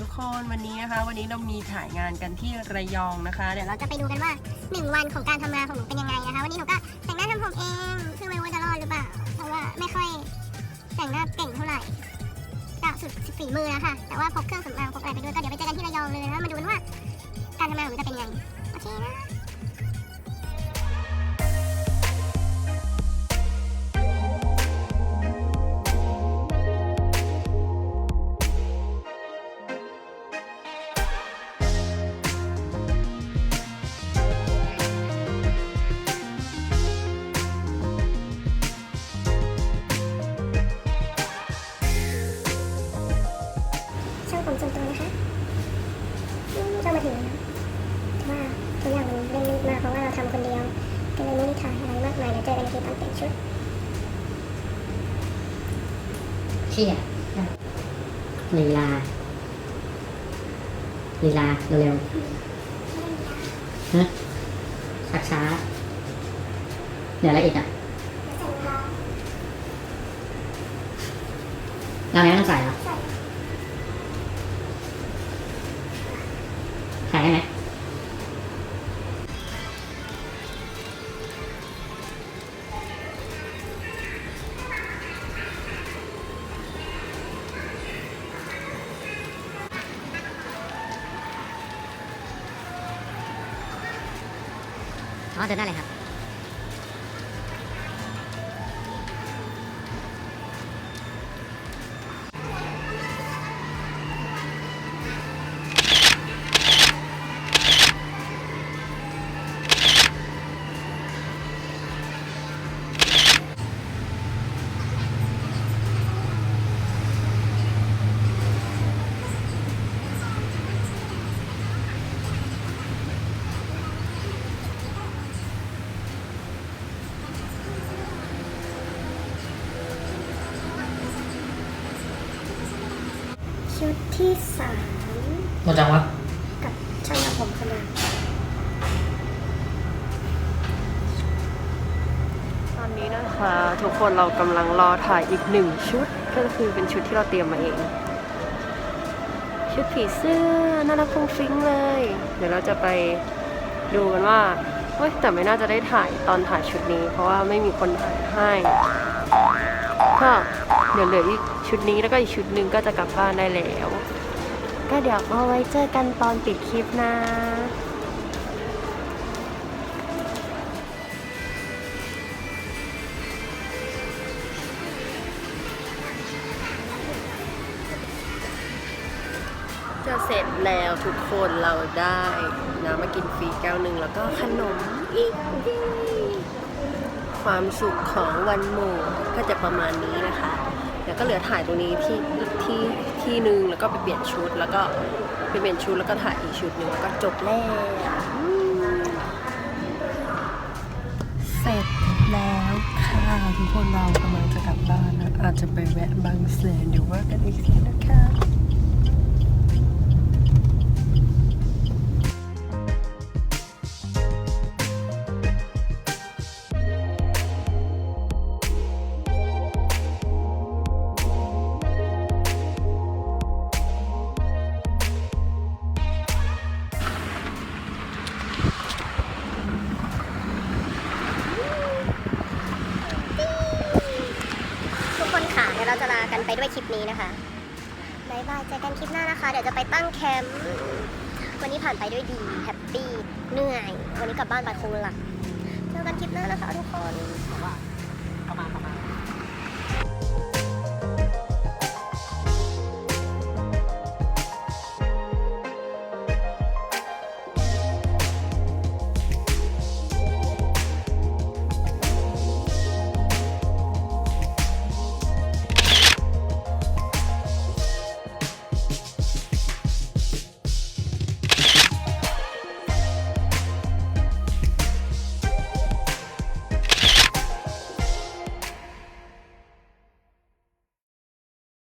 ทุกคนวันนี้นะคะ วันนี้เรามีถ่ายงานกันที่ระยองนะคะ เดี๋ยวเราจะไปดูกันว่า 1 วันของการทำงานของหนูเป็นยังไงนะคะ วันนี้หนูก็แต่งหน้าทำผมเองคือไม่รู้ว่าจะรอดหรือเปล่าเพราะว่าไม่ค่อยแต่งหน้าเก่งเท่าไหร่ก็สุดฝีมือนะคะแต่ว่าพกเครื่องสำอางพกอะไรไปด้วยก็เดี๋ยวไปเจอกันที่ระยองเลยนะคะมาดูกันว่า การทำงานของหนูจะเป็นยังไงโอเคนะ ไม่ได้ถ่ายอะไรมากมายเดี๋ยวเจอกันอีกทีตอนเปลี่ยนชุดเชี่ยลีลาลีลาเร็วๆฮะช้าช้าๆเดี๋ยวอะไรอีกอะเราไม่ต้องใส่เหรอ อ๋อเดินได้เลยครับ ชุดที่สามหมดจังวะกับช่างทำผมคนนั้นตอนนี้นะคะ ทุกคนเรากำลังรอถ่ายอีกหนึ่งชุด ก็คือเป็นชุดที่เราเตรียมมาเอง ชุดผีเสื้อน่ารักฟุ้งฟิ้งเลย เดี๋ยวเราจะไปดูกันว่าเฮ้ยแต่ไม่น่าจะได้ถ่ายตอนถ่ายชุดนี้ เพราะว่าไม่มีคนถ่ายให้ ก็เดี๋ยวเหลืออีกชุดนี้แล้วก็อีกชุดหนึ่งก็จะกลับบ้านได้แล้ว ก็เดี๋ยวเอาไว้เจอกันตอนปิดคลิปนะจะเสร็จแล้วทุกคนเราได้น้ำมากินฟรีแก้วหนึ่งแล้วก็ขนมอีก ความสุขของวันหมู่ก็จะประมาณนี้นะคะ แล้วก็เหลือถ่ายตรงนี้ที่ที่ที่หนึ่งแล้วก็ไปเปลี่ยนชุดแล้วก็ไปเปลี่ยนชุดแล้วก็ถ่ายอีกชุดหนึ่งแล้วก็จบแล้วเสร็จแล้วค่ะทุกคนเรากำลังจะกลับบ้านนะอาจจะไปแวะบางแสนเดี๋ยวว่ากันอีกทีนะคะ เราจะลากันไปด้วยคลิปนี้นะคะบายบายเจอกันคลิปหน้านะคะ เดี๋ยวจะไปตั้งแคมป์วันนี้ผ่านไปด้วยดีแฮปปี้เหนื่อย วันนี้กลับบ้านไปคงหลับเจอกันคลิปหน้านะคะทุกคน